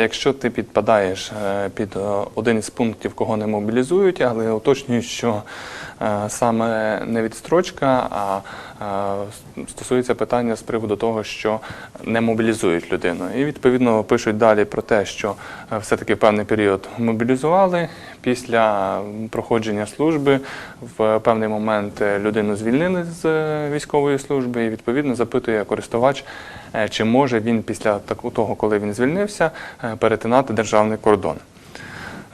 Якщо ти підпадаєш е, під е, один із пунктів, кого не мобілізують, але уточнюю, що е, саме не відстрочка, а стосується питання з приводу того, що не мобілізують людину. І відповідно пишуть далі про те, що все-таки певний період мобілізували. Після проходження служби в певний момент людину звільнили з військової служби, і відповідно запитує користувач, чи може він після того, коли він звільнився, перетинати державний кордон.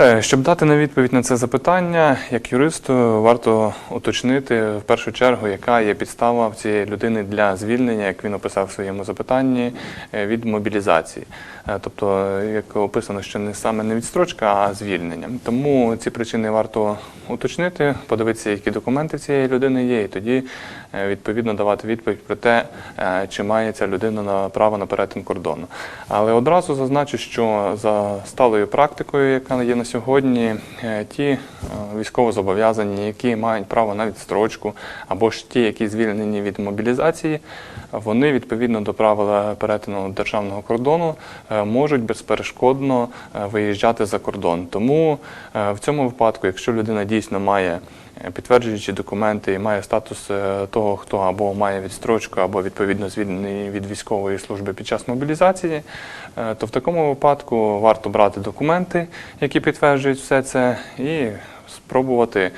Е, Щоб дати на відповідь на це запитання, як юристу варто уточнити в першу чергу, яка є підстава в цієї людини для звільнення, як він описав в своєму запитанні, е, від мобілізації. Е, Тобто, як описано, що не саме не відстрочка, а звільнення. Тому ці причини варто уточнити, подивитися, які документи цієї людини є, і тоді е, відповідно давати відповідь про те, е, чи має ця людина на право на перетин кордону. Але одразу зазначу, що за сталою практикою, яка є на сьогодні, ті військовозобов'язані, які мають право на відстрочку, або ж ті, які звільнені від мобілізації, вони відповідно до правила перетину державного кордону можуть безперешкодно е, виїжджати за кордон. Тому е, в цьому випадку, якщо людина дійсно має е, підтверджуючі документи і має статус е, того, хто або має відстрочку, або відповідно звільнений від військової служби під час мобілізації, е, то в такому випадку варто брати документи, які підтверджують все це, і спробувати е,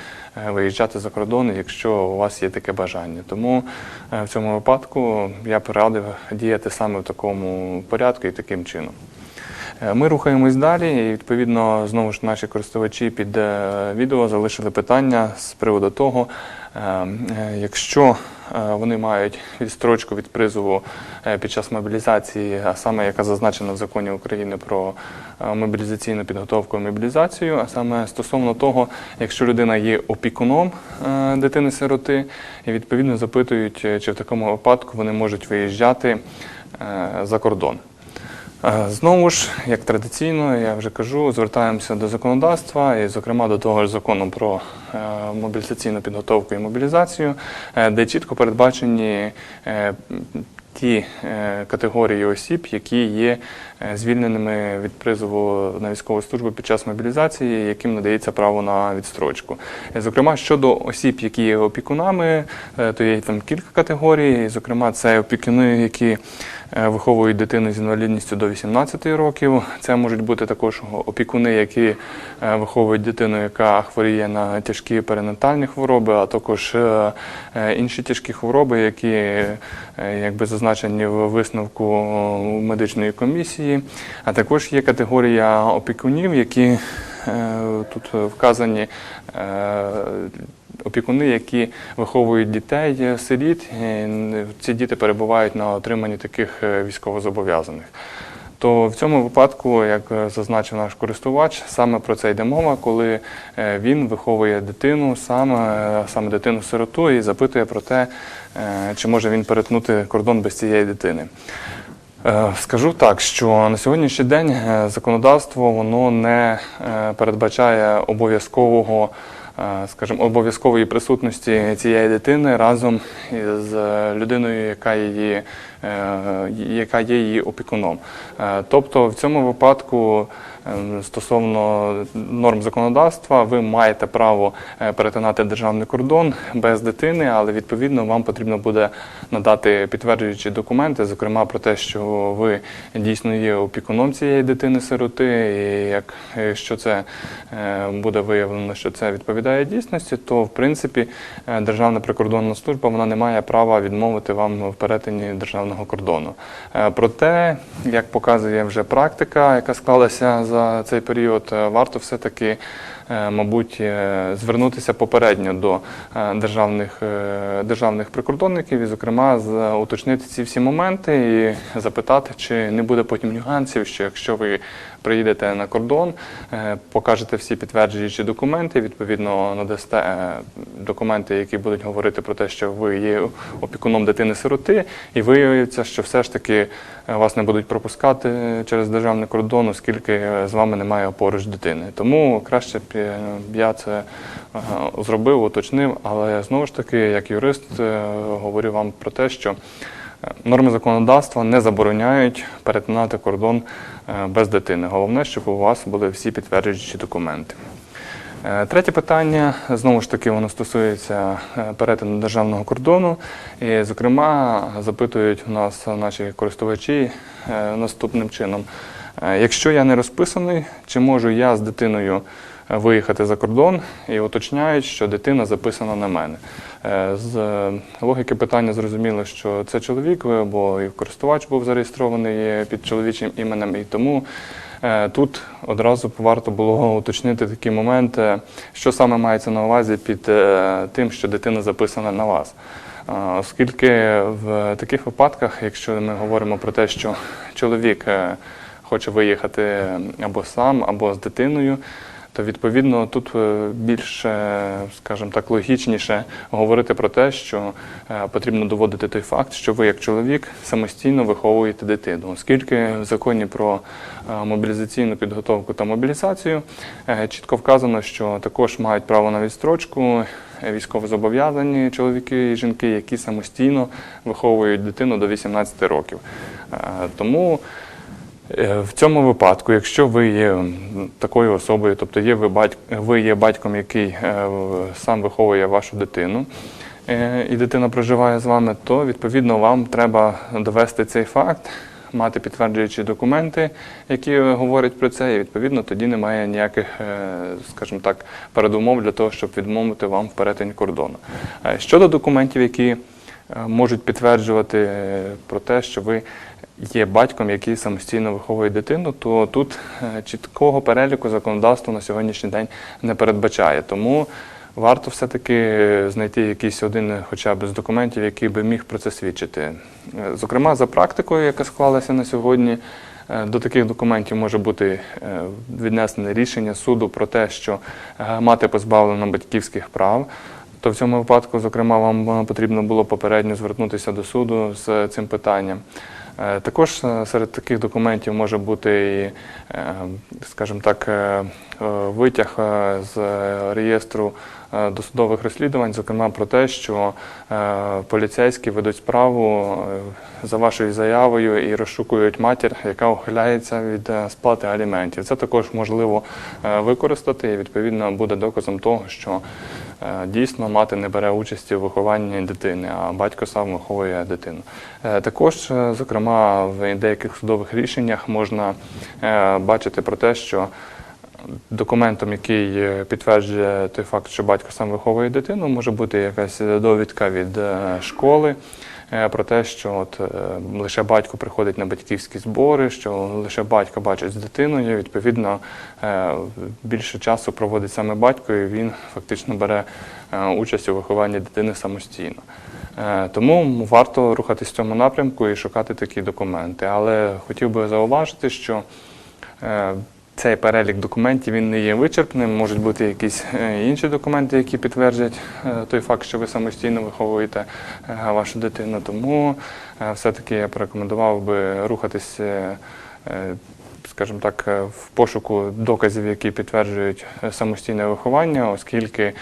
виїжджати за кордон, якщо у вас є таке бажання. Тому е, в цьому випадку я б радив діяти саме в такому порядку і таким чином. Е, Ми рухаємось далі, і відповідно знову ж наші користувачі під е, відео залишили питання з приводу того, е, е, якщо е, вони мають відстрочку від призову е, під час мобілізації, а саме яка зазначена в законі України про е, мобілізаційну підготовку і мобілізацію, а саме стосовно того, якщо людина є опікуном е, дитини-сироти, і відповідно запитують, е, чи в такому випадку вони можуть виїжджати е, за кордон. Е, Знову ж, як традиційно, я вже кажу, звертаємося до законодавства, і, зокрема, до того ж закону про е, мобілізаційну підготовку і мобілізацію, е, де чітко передбачені ті категорії осіб, які є звільненими від призову на військову службу під час мобілізації, яким надається право на відстрочку. Е, Зокрема, щодо осіб, які є опікунами, е, то є там кілька категорій. Зокрема, це опікуни, які е, виховують дитину з інвалідністю до 18 років. Це можуть бути також опікуни, які е, виховують дитину, яка хворіє на тяжкі перинатальні хвороби, а також е, е, інші тяжкі хвороби, які е, якби зазначені в висновку медичної комісії. А також є категорія опікунів, які е, тут вказані. е, Опікуни, які виховують дітей е, сиріт, ці діти перебувають на отриманні таких військовозобов'язаних. То в цьому випадку, як зазначив наш користувач, саме про це йде мова, коли він виховує дитину, саме, саме дитину-сироту, і запитує про те, чи може він перетнути кордон без цієї дитини. Е, Скажу так, що на сьогоднішній день е, законодавство воно не е, передбачає обов'язкового, скажімо, обов'язкової присутності цієї дитини разом із людиною, яка її, яка є її опікуном. Е, Тобто в цьому випадку е, стосовно норм законодавства ви маєте право е, перетинати державний кордон без дитини, але відповідно вам потрібно буде надати підтверджуючі документи, зокрема про те, що ви дійсно є опікуном цієї дитини-сироти, і як якщо це е, буде виявлено, що це відповідає дійсності, то в принципі е, Державна прикордонна служба вона не має права відмовити вам в перетині державного кордону. Е, Проте, як показує вже практика, яка склалася за цей період, е, варто все-таки е, мабуть, звернутися попередньо до державних, державних прикордонників і, зокрема, уточнити ці всі моменти і запитати, чи не буде потім нюансів, що якщо ви приїдете на кордон, покажете всі підтверджуючі документи, відповідно надасте документи, які будуть говорити про те, що ви є опікуном дитини-сироти, і виявиться, що все ж таки е, вас не будуть пропускати через державний кордон, оскільки е, з вами немає поруч дитини. Тому краще б е, я це е, зробив, уточнив, але знову ж таки, як юрист, е, говорю вам про те, що Е, Норми законодавства не забороняють перетинати кордон е, без дитини. Головне, щоб у вас були всі підтверджуючі документи. Е, Третє питання знову ж таки воно стосується е, перетину державного кордону. І, зокрема, запитують у нас наші користувачі е, наступним чином: якщо я не розписаний, чи можу я з дитиною виїхати за кордон і уточняють, що дитина записана на мене. З логіки питання зрозуміло, що це чоловік, бо і користувач був зареєстрований під чоловічим іменем, і тому тут одразу варто було уточнити такий момент, е, що саме мається на увазі під е, тим, що дитина записана на вас. Е, Оскільки в таких випадках, якщо ми говоримо про те, що чоловік е, хоче виїхати або сам, або з дитиною, то відповідно тут е, більш, е, скажімо так, логічніше говорити про те, що е, потрібно доводити той факт, що ви як чоловік самостійно виховуєте дитину, оскільки в законі про е, мобілізаційну підготовку та мобілізацію чітко вказано, що також мають право на відстрочку військовозобов'язані чоловіки і жінки, які самостійно виховують дитину до 18 років. Тому В цьому випадку, якщо ви є такою особою, тобто є ви, батьк, ви є батьком, який е, сам виховує вашу дитину, е, і дитина проживає з вами, то відповідно вам треба довести цей факт, мати підтверджуючі документи, які говорять про це, і відповідно тоді немає ніяких, е, скажімо так, передумов для того, щоб відмовити вам в перетині кордону. Е, Щодо документів, які е, можуть підтверджувати е, про те, що ви є батьком, який самостійно виховує дитину, то тут е, чіткого переліку законодавство на сьогоднішній день не передбачає. Тому варто все-таки знайти якийсь один е, хоча б з документів, який би міг про це свідчити. Е, Зокрема, за практикою, яка склалася на сьогодні. До таких документів може бути віднесене рішення суду про те, що мати позбавлена батьківських прав, то в цьому випадку, зокрема, вам потрібно було попередньо звернутися до суду з цим питанням. Е, Також е, серед таких документів може бути і, е, скажімо так, витяг е, з реєстру е, досудових розслідувань, зокрема про те, що е, поліцейські ведуть справу е, за вашою заявою і розшукують матір, яка ухиляється від е, сплати аліментів. Це також можливо е, використати і відповідно буде доказом того, що е, дійсно мати не бере участі в вихованні дитини, а батько сам виховує дитину. Е, Також, е, зокрема, в деяких судових рішеннях можна е, бачити про те, що документом, який е, підтверджує той факт, що батько сам виховує дитину, може бути якась довідка від е, школи. е, Про те, що от лише батько приходить на батьківські збори, що лише батько бачить з дитиною, відповідно більше часу проводить саме батько, і він фактично бере участь у вихованні дитини самостійно. Тому варто рухатись в цьому напрямку і шукати такі документи. Але хотів би зауважити, що цей перелік документів він не є вичерпним. Можуть бути якісь е, інші документи, які підтверджують е, той факт, що ви самостійно виховуєте е, вашу дитину. Тому все-таки я порекомендував би рухатись. е, Скажімо так, в пошуку доказів, які підтверджують самостійне виховання, оскільки,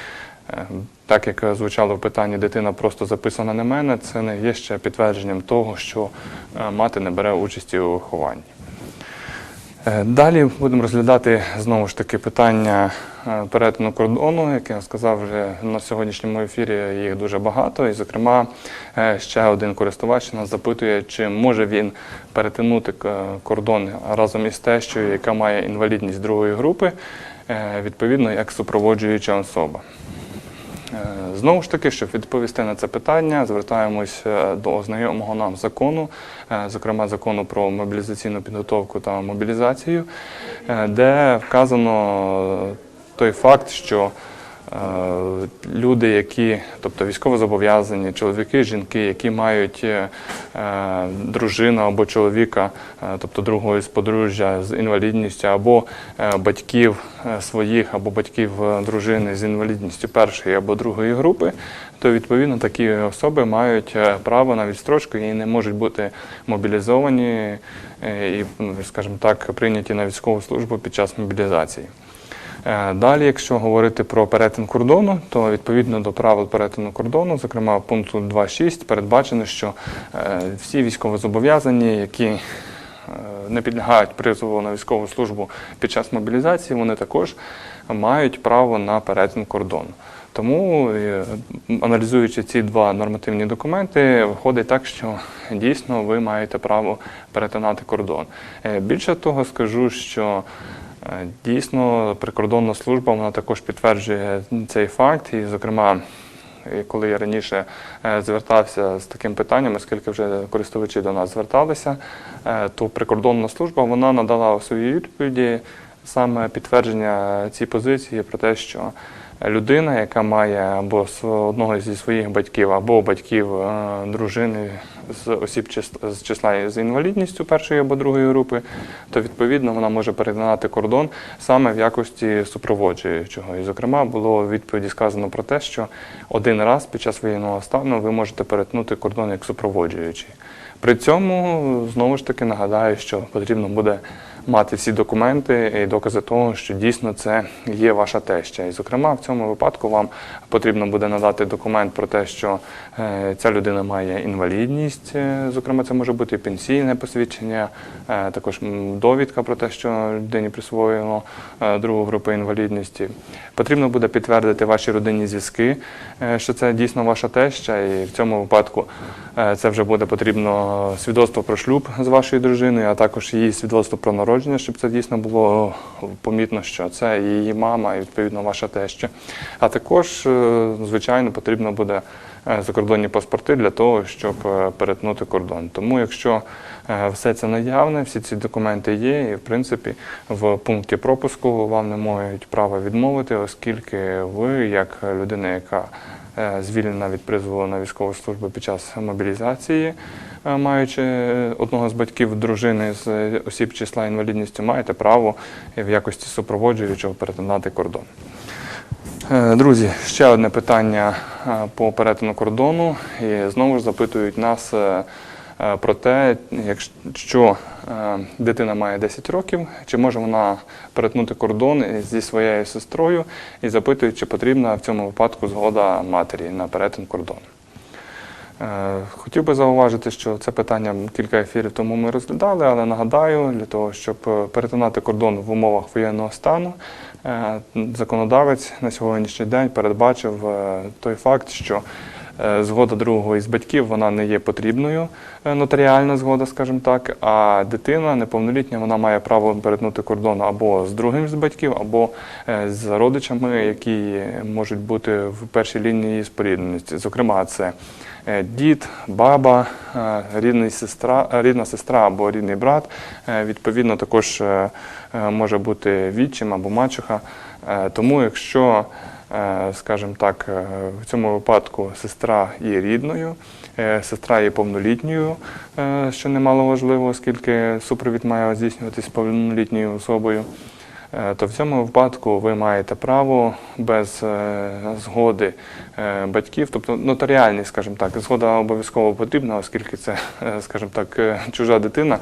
так як звучало в питанні, дитина просто записана на мене, це не є ще підтвердженням того, що мати не бере участі у вихованні. Е, Далі будемо розглядати знову ж таки питання е, перетину кордону, як я сказав вже на сьогоднішньому ефірі їх дуже багато. І, зокрема, е, ще один користувач нас запитує, чи може він перетинути кордон разом із тещою, яка має інвалідність другої групи, відповідно як супроводжуюча особа. Е, Знову ж таки, щоб відповісти на це питання, звертаємось е, до знайомого нам закону, е, зокрема закону про мобілізаційну підготовку та мобілізацію, де вказано той факт, що люди, які, тобто військовозобов'язані, чоловіки, жінки, які мають е, дружину або чоловіка, е, тобто другого з подружжя з інвалідністю, або е, батьків своїх, або батьків дружини з інвалідністю першої або другої групи, то відповідно такі особи мають право на відстрочку і не можуть бути мобілізовані і, ну, скажімо так, прийняті на військову службу під час мобілізації. Е, Далі, якщо говорити про перетин кордону, то відповідно до правил перетину кордону, зокрема пункту 2.6, передбачено, що е, всі військовозобов'язані, які е, не підлягають призову на військову службу під час мобілізації, вони також мають право на перетин кордону. Тому, аналізуючи ці два нормативні документи, виходить так, що дійсно ви маєте право перетинати кордон. Більше того, скажу, що дійсно прикордонна служба вона також підтверджує цей факт, і, зокрема. Коли я раніше е, звертався з таким питанням, оскільки вже користувачі до нас зверталися, е, то прикордонна служба вона надала у своїй відповіді саме підтвердження цієї позиції про те, що людина, яка має або одного зі своїх батьків, або батьків е, дружини з осіб з числа з інвалідністю першої або другої групи, то відповідно вона може перетинати кордон саме в якості супроводжуючого. І, зокрема, було в відповіді сказано про те, що один раз під час воєнного стану ви можете перетнути кордон як супроводжуючий. При цьому знову ж таки нагадаю, що потрібно буде мати всі документи і докази того, що дійсно це є ваша теща. І, зокрема, в цьому випадку вам потрібно буде надати документ про те, що е, ця людина має інвалідність. Е, Зокрема, це може бути пенсійне посвідчення, е, також довідка про те, що людині присвоєно другу групу інвалідності. Потрібно буде підтвердити ваші родинні зв'язки, що це дійсно ваша теща, і в цьому випадку це вже буде потрібно свідоцтво про шлюб з вашою дружиною, а також її свідоцтво про народження, щоб це дійсно було помітно, що це її мама і відповідно ваша теща. А також, е, звичайно, потрібно буде е, закордонні паспорти для того, щоб е, перетнути кордон. Тому, якщо е, все це наявне, всі ці документи є, і в принципі в пункті пропуску вам не мають права відмовити, оскільки ви, як людина, яка е, звільнена від призову на військову службу під час мобілізації, е, маючи е, одного з батьків дружини з е, осіб числа інвалідністю, маєте право в якості супроводжуючого перетинати кордон. Е, Друзі, ще одне питання е, по перетину кордону. І знову ж запитують нас е, про те, якщо е, дитина має 10 років, чи може вона перетнути кордон зі своєю сестрою, і запитують, чи потрібна в цьому випадку згода матері на перетин кордону. Е, Хотів би зауважити, що це питання кілька ефірів тому ми розглядали, але нагадаю, для того, щоб перетинати кордон в умовах воєнного стану, законодавець на сьогоднішній день передбачив той факт, що згода другого із батьків вона не є потрібною, е, нотаріальна згода, скажімо так, а дитина неповнолітня вона має право перетнути кордон або з другим з батьків, або е, з родичами, які можуть бути в першій лінії спорідненості. Зокрема, це е, дід, баба, е, рідний сестра, е, рідна сестра або рідний брат. Е, Відповідно, також е, е, може бути відчим або мачуха. Е, Тому, якщо, е, скажімо так, е, в цьому випадку сестра є рідною, е, сестра є повнолітньою, е, що немало важливо, оскільки супровід має здійснюватись повнолітньою особою. Е, то в цьому випадку ви маєте право без е, згоди е, батьків, тобто нотаріальний, скажімо так, згода обов'язково потрібна, оскільки це, е, скажімо так, е, чужа дитина.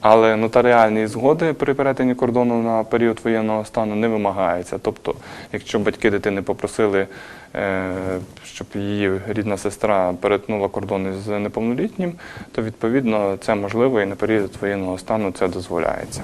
Але нотаріальні згоди при перетині кордону на період воєнного стану не вимагається. Тобто, якщо батьки дитини попросили, е, щоб її рідна сестра перетнула кордон із неповнолітнім, то відповідно це можливо і на період воєнного стану це дозволяється.